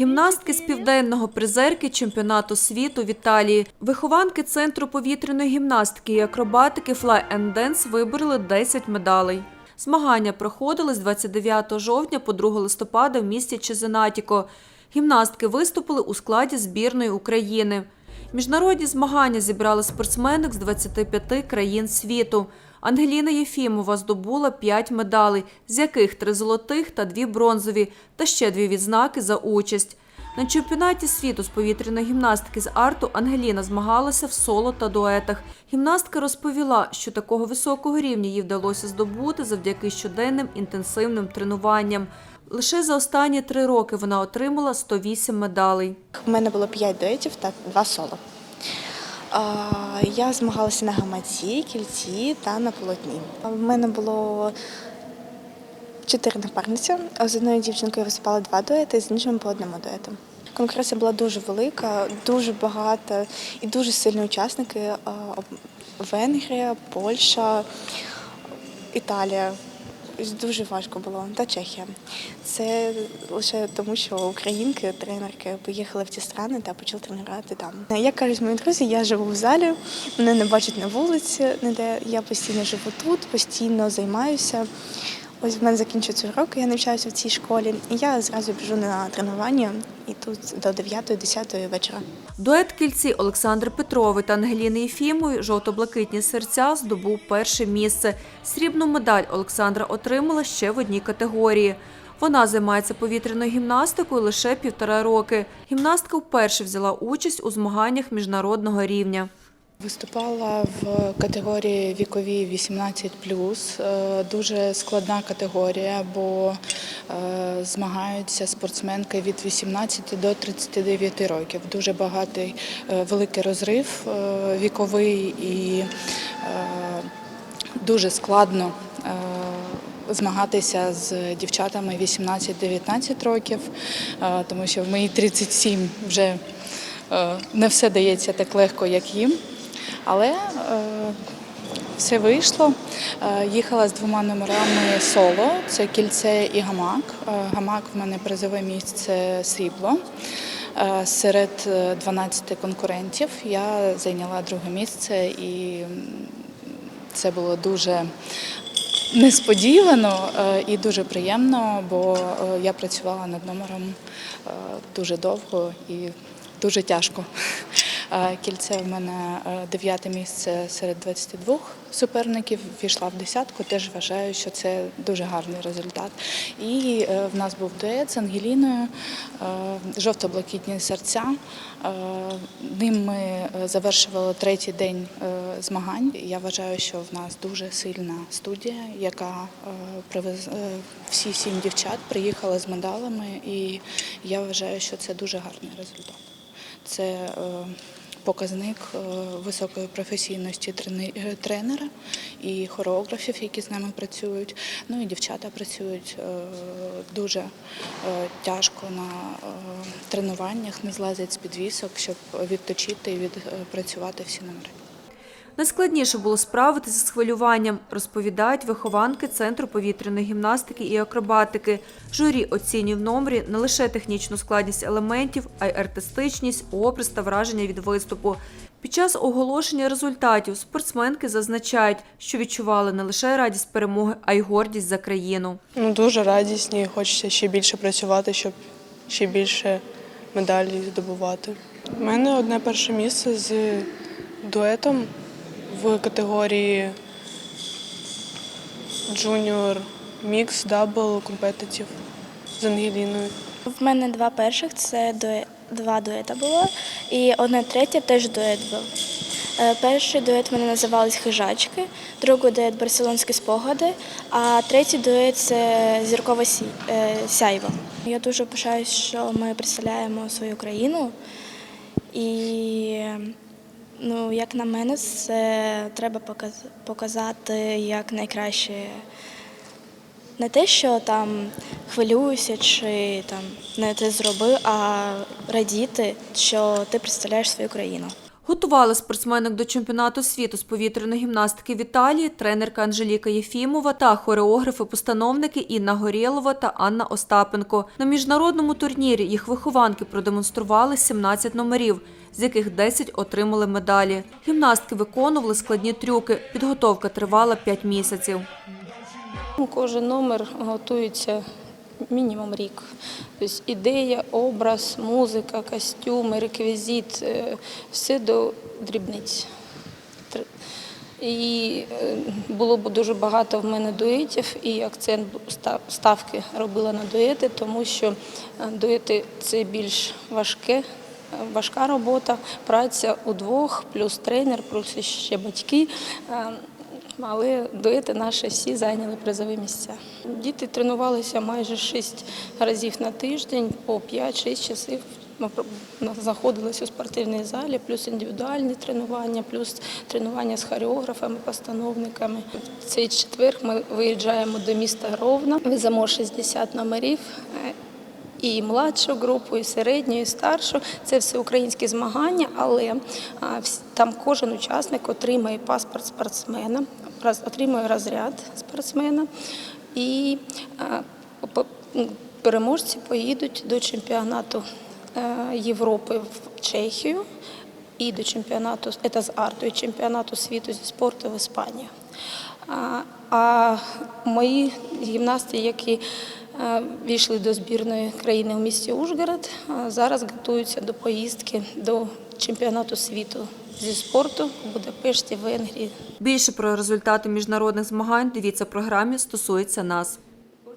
Гімнастки з південного призерки чемпіонату світу в Італії. Вихованки Центру повітряної гімнастики і акробатики Fly and Dance вибороли 10 медалей. Змагання проходили з 29 жовтня по 2 листопада в місті Чезенатіко. Гімнастки виступили у складі збірної України. Міжнародні змагання зібрали спортсменок з 25 країн світу. Ангеліна Єфімова здобула 5 медалей, з яких 3 золотих та 2 бронзові, та ще дві відзнаки за участь. На чемпіонаті світу з повітряної гімнастики з арту Ангеліна змагалася в соло та дуетах. Гімнастка розповіла, що такого високого рівня їй вдалося здобути завдяки щоденним інтенсивним тренуванням. Лише за останні три роки вона отримала 108 медалей. У мене було 5 дуетів та 2 соло. Я змагалася на гамаці, кільці та на полотні. У мене було чотири напарниці. З одною дівчинкою виступали два дуети, з іншими по одному дуету. Конкуренція була дуже велика, дуже багато і дуже сильні учасники. Венгрія, Польща, Італія. Дуже важко було, та Чехія. Це лише тому, що українки, тренерки поїхали в ці страни та почали тренувати там. Як кажуть мої друзі, я живу в залі, мене не бачать на вулиці, ніде. Я постійно живу тут, постійно займаюся. Ось в мене закінчується урок, я навчаюся в цій школі, і я зразу біжу на тренування і тут до 9-10 вечора. Дует кільці Олександр Петровий та Ангеліни Єфімової жовто-блакитні серця здобув перше місце. Срібну медаль Олександра отримала ще в одній категорії. Вона займається повітряною гімнастикою лише півтора роки. Гімнастка вперше взяла участь у змаганнях міжнародного рівня. Виступала в категорії вікові 18 Е, Дуже складна категорія, бо е, змагаються спортсменки від 18 до 39 років. Дуже багатий е, великий розрив віковий і дуже складно. Змагатися з дівчатами 18-19 років, тому що в мої 37 вже не все дається так легко, як їм. Але е, все вийшло. Е, їхала з двома номерами соло: це кільце і гамак. Е, гамак в мене призове місце срібло. Серед е, 12 конкурентів я зайняла друге місце, і це було дуже несподівано і дуже приємно, бо я працювала над номером дуже довго і дуже тяжко. Е, Кільце в мене е, дев'яте місце серед 22 суперників, війшла в десятку. Теж вважаю, що це дуже гарний результат. І е, в нас був дует з Ангеліною, жовто-блакитні серця. Ним ми завершували третій день змагань. Я вважаю, що в нас дуже сильна студія, яка привез всі сім дівчат приїхали з медалями, і я вважаю, що це дуже гарний результат. Це показник е, високої професійності е, тренера і хореографів, які з нами працюють. Ну і дівчата працюють е, дуже тяжко на тренуваннях, не злазять з підвісок, щоб відточити і відпрацювати всі номери. Найскладніше було справитися з хвилюванням, розповідають вихованки Центру повітряної гімнастики і акробатики. Журі оцінює в номері не лише технічну складність елементів, а й артистичність, образ та враження від виступу. Під час оголошення результатів спортсменки зазначають, що відчували не лише радість перемоги, а й гордість за країну. Ну, дуже радісні, хочеться ще більше працювати, щоб ще більше медалей здобувати. У мене одне перше місце з дуетом в категорії Junior Mix Double Competitive з Ангеліною. В мене два перших це два дуета було, і одне третє теж дует був. Е, Перший дует мене називались хижачки, другий дует барселонські спогади, а третій дует це зіркове сяйво. Я дуже пишаюсь, що ми представляємо свою країну. І ну, як на мене, це треба показ- показати як найкраще не те, що там хвилююся чи там не те зробив, а радіти, що ти представляєш свою країну. Готували спортсменок до чемпіонату світу з повітряної гімнастики в Італії тренерка Анжеліка Єфімова та хореографи-постановники Інна Горєлова та Анна Остапенко. На міжнародному турнірі їх вихованки продемонстрували 17 номерів, з яких 10 отримали медалі. Гімнастки виконували складні трюки. Підготовка тривала 5 місяців. Кожен номер готується мінімум рік. Тобто ідея, образ, музика, костюми, реквізит е, все до дрібниць. І е, було б дуже багато в мене дуетів, і акцент ставки робила на дуети, тому що е, дуети це більш важке. Важка робота, праця удвох, плюс тренер, плюс ще батьки. Але дуети наші всі зайняли призові місця. Діти тренувалися майже 6 разів на тиждень, по 5-6 часів. Ми знаходилися у спортивній залі, плюс індивідуальні тренування, плюс тренування з хореографами, постановниками. В цей четвер ми виїжджаємо до міста Ровно, веземо 60 номерів. І младшу групу, і середню, і старшу. Це все українські змагання, але там кожен учасник отримає паспорт спортсмена, отримує розряд спортсмена, і м, переможці поїдуть до чемпіонату е, Європи в Чехію і до чемпіонату це з арту, і чемпіонату світу зі спорту в Іспанію. А, а мої гімнасти, які війшли до збірної країни в місті Ужгород, зараз готуються до поїздки до чемпіонату світу зі спорту в Будапешті, Венгрії. Більше про результати міжнародних змагань дивіться в програмі «Стосується нас».